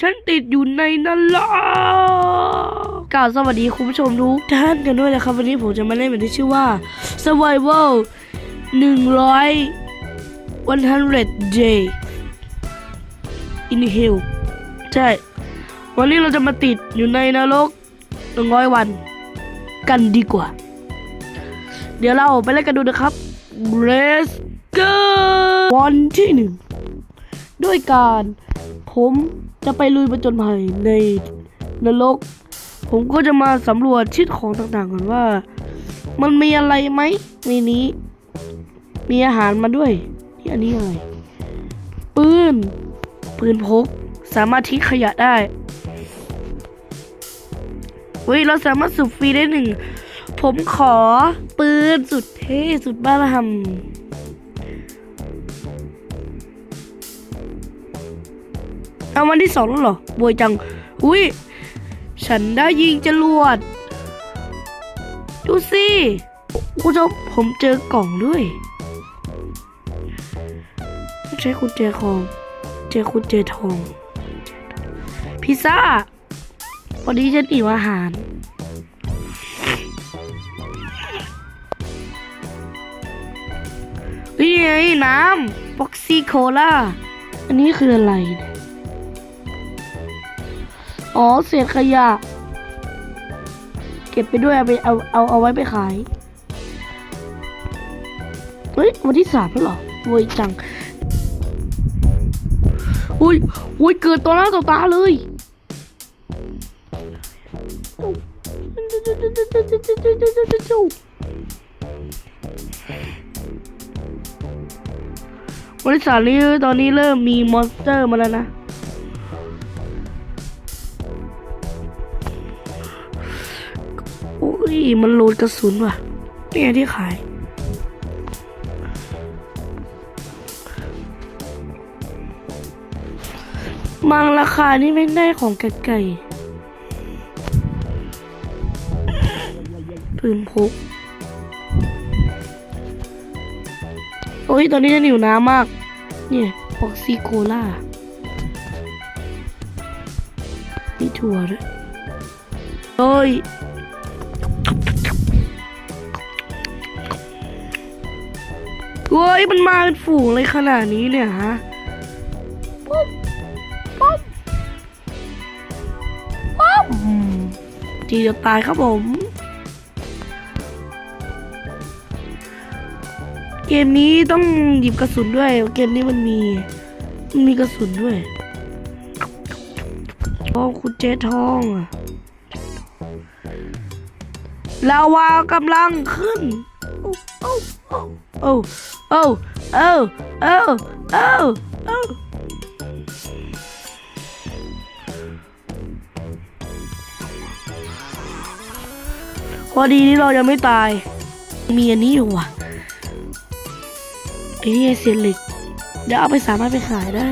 ฉันติดอยู่ในนรกกล่าวสวัสดีคุณผู้ชมทุกท่านกันด้วยนะครับ วันนี้ผมจะมาเล่นแบบที่ชื่อว่า Survival 100 100 Day in Hell ใช่ วันนี้เราจะมาติดอยู่ในนรก 100 วันกันดีกว่า เดี๋ยวเราไปเล่นกันดูนะครับ Let's go วันที่หนึ่งด้วยการ ผมจะไปลุยประจนภัยในนรก ผมก็จะมาสำรวจชิ้นของต่างๆก่อนว่า มันมีอะไรไหมในนี้ มีอาหารมาด้วย ที่อันนี้อะไร ปืน ปืนพก สามารถทิ้งขยะได้เฮ้ยเราสามารถสูบฟรีได้หนึ่ง ผมขอปืนสุดเท่สุดบ้าระหำ เอาวันที่สองแล้วเหรอบวยจัง อุ้ย ฉันได้ยิงจรวด ดูสิคุณผู้ชมผมเจอกล่องด้วยใช่คุณเจคอง เจอคุณเจทอง พิซซ่าพอดีฉันอิ่มอาหาร นี่ไงน้ำบ็อกซี่โคลาอันนี้คืออะไร อ๋อเศษขยะ เก็บไปด้วยเอาไปเอาเอาเอาไว้ไปขาย เฮ้ย วันที่สามแล้วเหรอโวยจังอุ้ยอุ้ยเกิดตัวหน้าต่อตาเลยบริษัทนี้ตอนนี้เริ่มมีมอนสเตอร์มาแล้วนะ อ้ยมันโหลดกระสุนว่ะเนี่ยที่ขายมังราคานี่ไม่ได้ของไก่ปืนพกโอ้ย ตอนนี้ฉันหิวน้ำมาก เนี่ยบ็อกซีโคล่ามีถั่วด้วยโอ้ย โอ้ยมันมาเป็นฝูงเลยขนาดนี้เนี่ยฮะปุ๊บปุ๊บปุ๊บอืมทีเดียวตายครับผม เกมนี้ต้องหยิบกระสุนด้วย เกมนี้มันมีมันมีกระสุนด้วยโอ้คุณเจทองอะลาวากำลังขึ้นโอ้โอ้ โอ้โอ้โอ้โอ้โอ้พอดีที่เรายังไม่ตาย มีอันนี้อยู่ว่ะไอ้นี่ไอ้เศษเหล็กเดี๋ยวเอาไปสามารถไปขายได้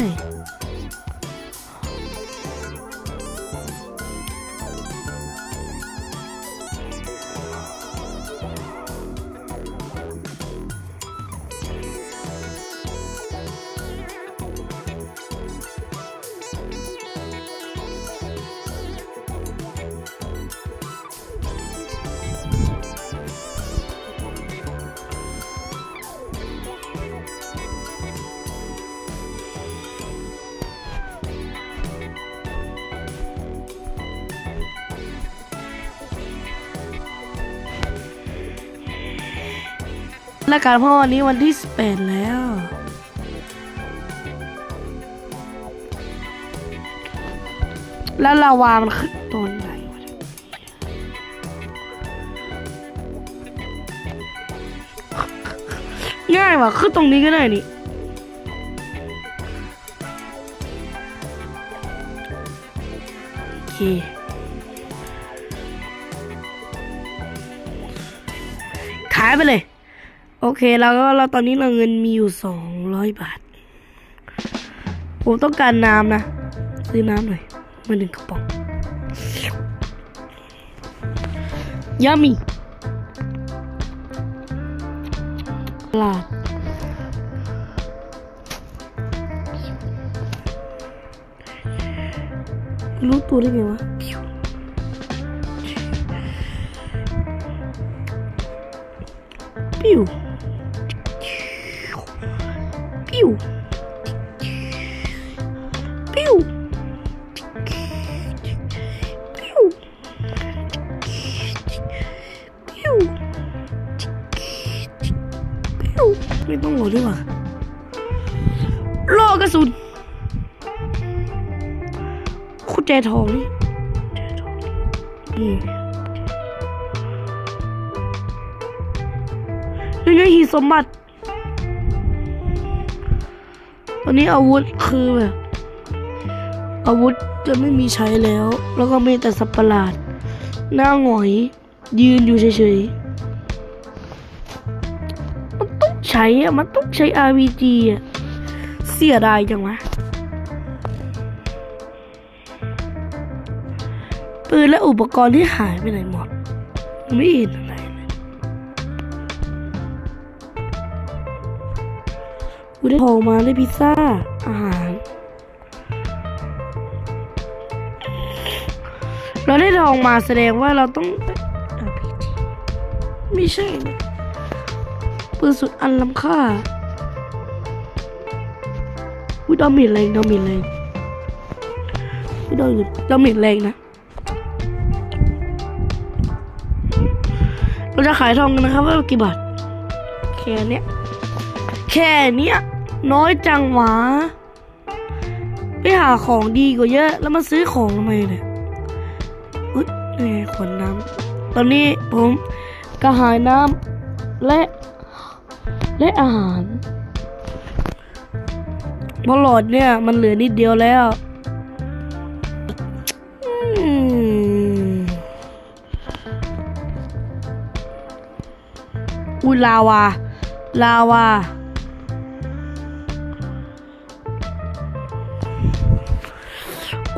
และการพ่อวันนี้วันที่ 18 แล้ว แล้วลาวามันขึ้นตอนไหญ่ง่ายว่ะขึ้นตรงนี้ก็ได้นี่โอเคขายไปเลย โอเคแล้วก็เราตอนนี้เราเงินมีอยู่สองร้อยบาท ผมต้องการน้ำนะ ซื้อน้ำหน่อยมาหนึ่งกระป๋องยามีตลาดรู้ตัวได้ไงวะปิ้ว ปิ้วปิ้วปิ้วปิ้วปิ้วไม่ต้องหรอดีกว่าล่อกระสุนคุณแจทองนี่แจทองนี่นี่ไงหีสมบัติ ตอนนี้อาวุธคือแบบอาวุธจะไม่มีใช้แล้ว แล้วก็มีแต่สัตว์ประหลาด หน้าหงอย ยืนอยู่เฉยๆ มันต้องใช้อะมันต้องใช้ RPG อะเสียดายจังวะปืนและอุปกรณ์ที่หายไปไหนหมด ไม่เห็น กูได้ทองมาได้พิซซ่า อาหาร เราได้ทองมาแสดงว่าเราต้องไม่ใช่นะปืนสุดอันล้ำค่าอุ้ยดาเมจแรงดาเมจแรงอุ้ยดามจดาเมจแรงนะ เราจะขายทองกันนะครับว่ากี่บาทแค่เนี้ย แค่เนี้ยน้อยจังหวะไปหาของดีกว่าเยอะ แล้วมาซื้อของทำไมเนี่ยอุ๊ยนี่ขวดน้ำตอนนี้ผมกระหายน้ำและ และอาหารเพราะหลอดเนี่ย มันเหลือนิดเดียวแล้วอุ้ยลาวา ลาวา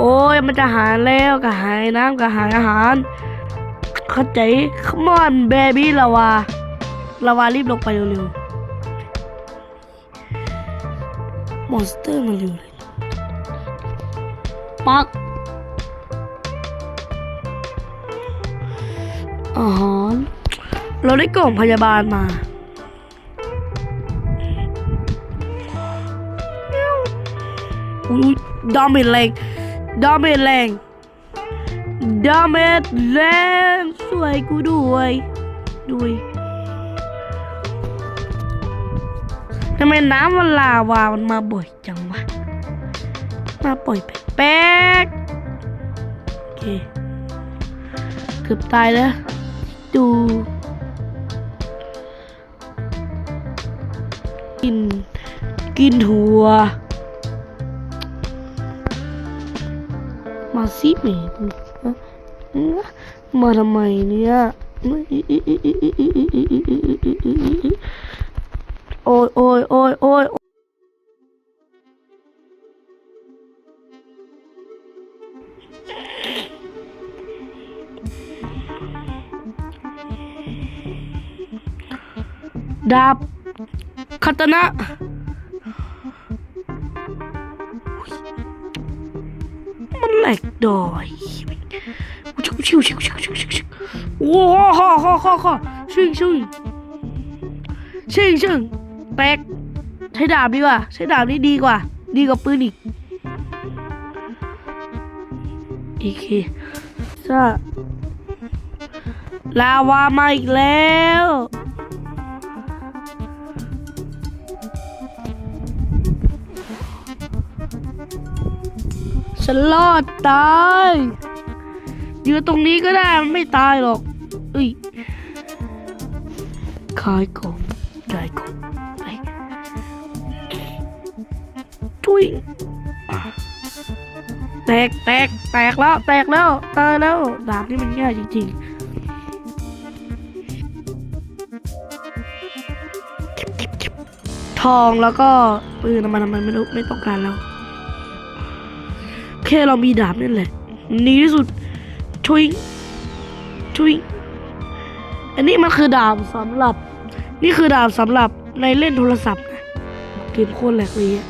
โอ้ยมันจะหายแล้วกระหายน้ำกระหายอาหาร เข้าใจ come on baby ลาวาลาวารีบลงไปเร็วๆมอนสเตอร์มันเร็วเลยปักอาหารเราได้กล่องพยาบาลมาอุ้ยดาเมจแรง ดาเมจแรงดาเมจแรงสวยกูด้วยด้วยทำไมน้ำมันลาวา มันมาบ่อยจังวะ มาปล่อยแป๊กๆโอเคเกือบตายแล้วดูกิน กินถั่ว สิเมย์มาทำไมเนี่ยโอ้ยโอ้ยโอ้ยโอ้ยดาบคาตนะ แหลกดอยชิวชิวชิวชิวชิวชิวชิวโอ้โหฮ่าฮ่าฮ่าฮ่าชิงชิงชิงชิงแตกใช้ดาบดีกว่าใช้ดาบนี่ดีกว่า ดีกว่าปืนอีกโอเคซะลาวามาอีกแล้ว ฉันรอดตายยืนตรงนี้ก็ได้มันไม่ตายหรอกเอ้ยขายของได้ของไปทุยแตกแตกแตกแล้วแตกแล้วตายแล้วดาบนี่มันง่ายจริงๆทองแล้วก็ปืนมันมันไม่รู้ไม่ต้องการแล้ว แค่เรามีดาบนี่แหละดีที่สุดชุยชุยอันนี้มันคือดาบสำหรับ นี่คือดาบสำหรับในเล่นโทรศัพท์นะเกมโคตรแหลกเลยอะ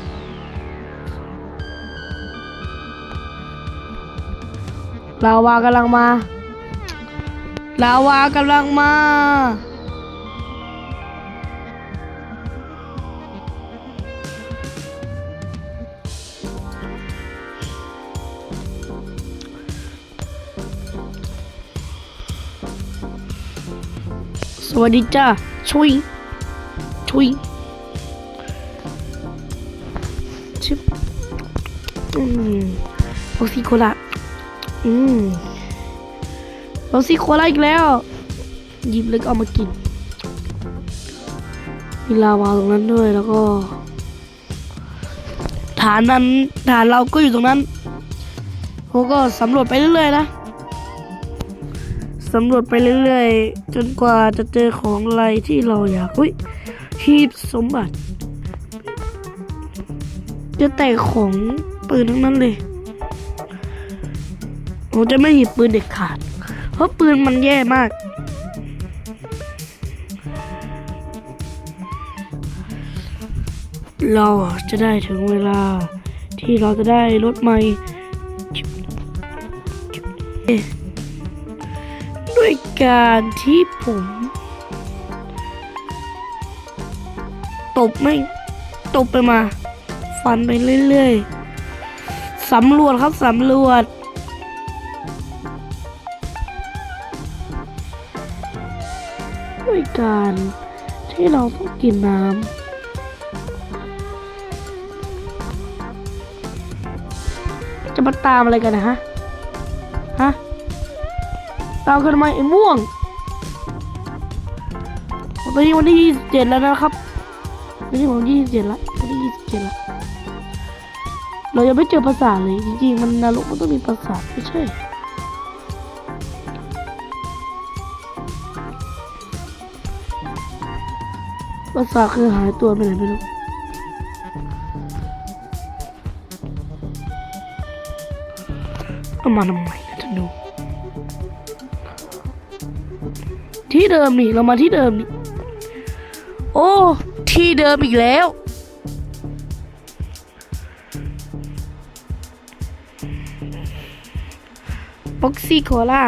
ลาวากำลังมาลาวากำลังมา วัสดีจ้าชุยชุยชิบอืมโอซิโคลาอืมโอซิโคลาอีกแล้วหยิบเลยก็เอามากินมีลาวาตรงนั้นด้วยแล้วก็ ฐานนั้นฐานเราก็อยู่ตรงนั้นผมก็สำรวจไปเรื่อยๆนะ สำรวจไปเรื่อยๆ จนกว่าจะเจอของอะไรที่เราอยากอุ้ยหีบสมบัติ จะแต่ของปืนทั้งนั้นเลยผมจะไม่หยิบปืนเด็ดขาด เพราะปืนมันแย่มาก เราจะได้ถึงเวลาที่เราจะได้รถใหม่ ด้วยการที่ผมตบไม่ตบไปมา ฟันไปเรื่อยๆสำรวจครับสำรวจ ด้วยการที่เราต้องกินน้ำจะมาตามอะไรกันนะฮะ ฮะ ตามกันทำไอ้ม่วงตอนนี้วันที่27แล้วนะครับวันนี้ผม27ล้ววันที่27ล้วเรายังไม่เจอภาษาเลยจริงๆมันนรกมันต้องมีภาษาไม่ใช่ภาษาคือหายตัวไปไหนไม่รู้เอามาทำไมนะธนู ที่เดิมนี่ เรามาที่เดิมนี่ โอ้ ที่เดิมอีกแล้ว บ็อกซี่โคล่า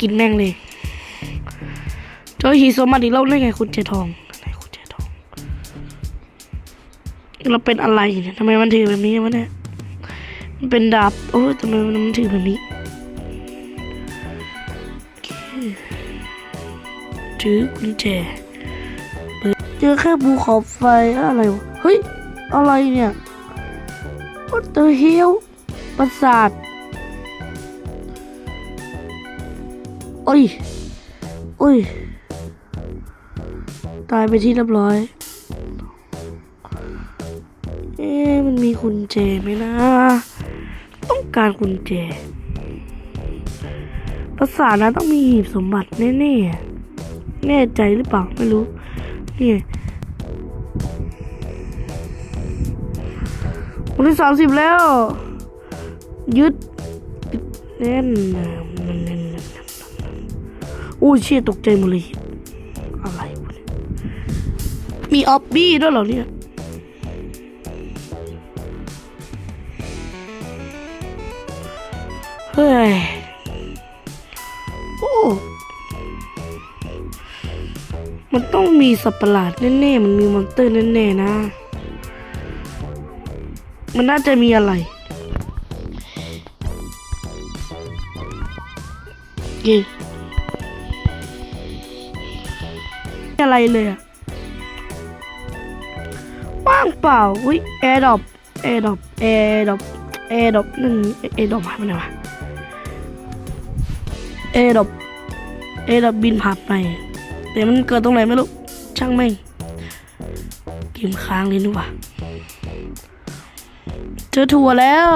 กินแม่งเลยเจอฮีโซมาอีกแล้วได้ไงคุณเจทองไหนคุณเจทองเราเป็นอะไรเนี่ยทำไมมันถือแบบนี้วะเนี่ย มันเป็นดาบ โอ้ยทำไมมันถือแบบนี้ ถือกุญแจเปิดเจอแค่ภูเขาไฟอะไรวะเฮ้ย อะไรเนี่ย What the hell ประสาทโอ้ย โอ้ย ตายไปที่เรียบร้อย เอ๊มันมีกุญแจไหมนะ ต้องการกุญแจภาษาทนะต้องมีหีบสมบัติแน่ๆ แน่ใจหรือเปล่าไม่รู้นี่วันที่สามสิบแล้ว ยึดแน่นโอ้เชี่ยตกใจหมดเลย อะไรมีออบบี้ด้วยเหรอเนี่ยเฮ้ย มันต้องมีสัตว์ประหลาดแน่ๆ มันมีมอนสเตอร์แน่ๆนะ มันน่าจะมีอะไรเย่อะไรเลยอะว่างเปล่า อุ้ยแอร์ดอปแอร์ดอปแอร์ดอปแอร์ดอปนั่นแอร์ดอปหายไปไหนวะแอร์ดอปแอร์ดอปบินผ่านไป แต่มันเกิดตรงไหนไม่รู้ ช่างแม่งเกมค้างเลยนี่ว่าเจอถั่วแล้ว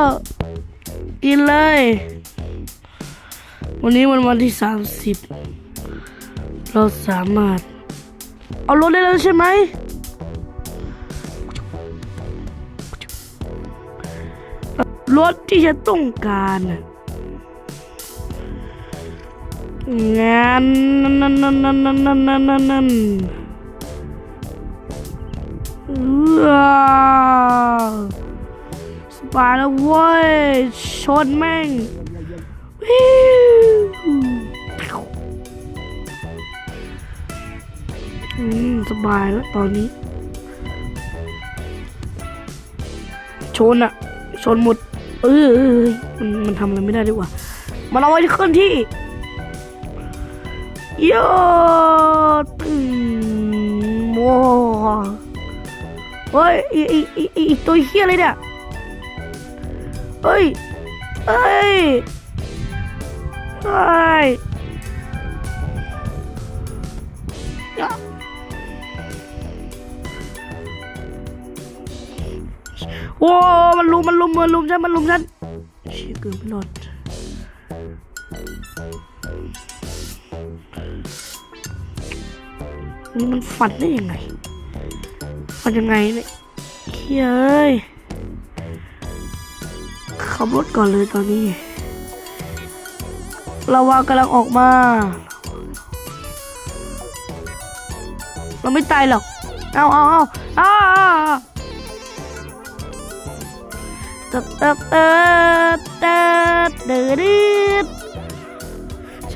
กินเลย วันนี้มันวันที่สามสิบเราสามารถ เอารถได้แล้วใช่ไหมรถที่ฉันต้องการน่ะ งานนั่นนั่นนั่นนั่นนั่นนั่นนั่นนั่นนั่นว้าสบายแล้วเว้ย ชนแม่งวิวอืมสบายแล้วตอนนี้ ชนอะชนหมด เออเออมันมันทำอะไรไม่ได้ดีกว่า มันเอาไว้ที่เคลื่อนที่ โยดอืมโว้เฮ้ยอีอีอีอีตัวเฮียอะไรเนี่ยเฮ้ยเฮ้ยเฮ้ยโว้มันลุมมันลุมมันลุมฉันมันลุมฉันเชี่ยเกินไม่รอด นี่มันฝันได้ยังไงฝันยังไงเนี่ยเฮ้ยขับรถก่อนเลยตอนนี้ เราวากำลังออกมา เราไม่ตายหรอก เอาเอาเอาเอาเอาตัดตัดตัดตัดเดือด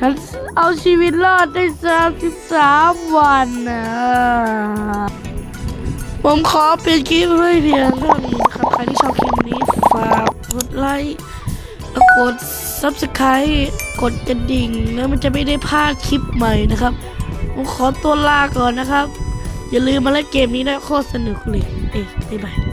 ฉันเอาชีวิตรอดได้สามสิบสามวันนะผมขอเป็นคลิปให้เพียงเท่านี้นะครับใครที่ชอบคลิปนี้ฝากกดไลค์แล้วกด subscribe กดกระดิ่ง แล้วมันจะไม่ได้พลาดคลิปใหม่นะครับ ผมขอตัวลาก่อนนะครับ อย่าลืมมาเล่นเกมนี้นะโคตรสนุกเลย เอ้ยบ๊ายบาย